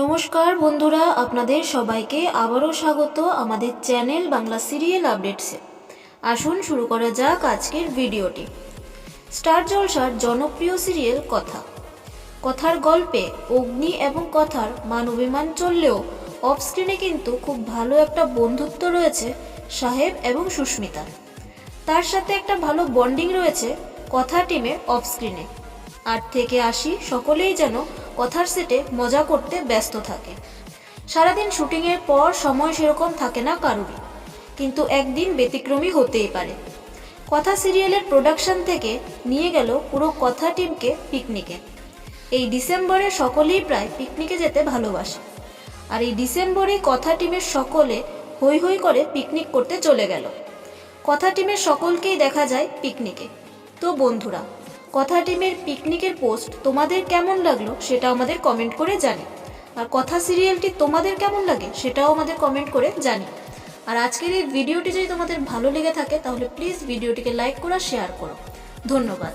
নমস্কার বন্ধুরা, আপনাদের সবাইকে আবারও স্বাগত আমাদের চ্যানেল বাংলা সিরিয়াল আপডেটসে। আসুন শুরু করা যাক আজকের ভিডিওটি। স্টার জলসার জনপ্রিয় সিরিয়াল কথা। কথার গল্পে অগ্নি এবং কথার মানবিমান চললেও অফ স্ক্রিনে কিন্তু খুব ভালো একটা বন্ধুত্ব রয়েছে সাহেব এবং সুস্মিতার তার সাথে একটা ভালো বন্ডিং রয়েছে কথা টিমের অফ স্ক্রিনে আট থেকে আশি সকলেই যেন কথার সেটে মজা করতে ব্যস্ত থাকে। সারাদিন শুটিংয়ের পর সময় সেরকম থাকে না কারুরই। কিন্তু একদিন ব্যতিক্রমী হতেই পারে। কথা সিরিয়ালের প্রোডাকশন থেকে নিয়ে গেল পুরো কথা টিমকে পিকনিকে এই ডিসেম্বরে সকলেই প্রায় পিকনিকে যেতে ভালোবাসে। আর এই ডিসেম্বরে কথা টিমের সকলে হই হই করে পিকনিক করতে চলে গেল। কথা টিমের সকলকেই দেখা যায় পিকনিকে তো বন্ধুরা কথা টিমের পিকনিকের পোস্ট তোমাদের কেমন লাগল সেটা আমাদের কমেন্ট করে জানি। আর কথা সিরিয়ালটি তোমাদের কেমন লাগে সেটাও আমাদের কমেন্ট করে জানি। আর আজকের এই ভিডিওটি যদি তোমাদের ভালো লেগে থাকে তাহলে প্লিজ ভিডিওটিকে লাইক করা শেয়ার করো। ধন্যবাদ।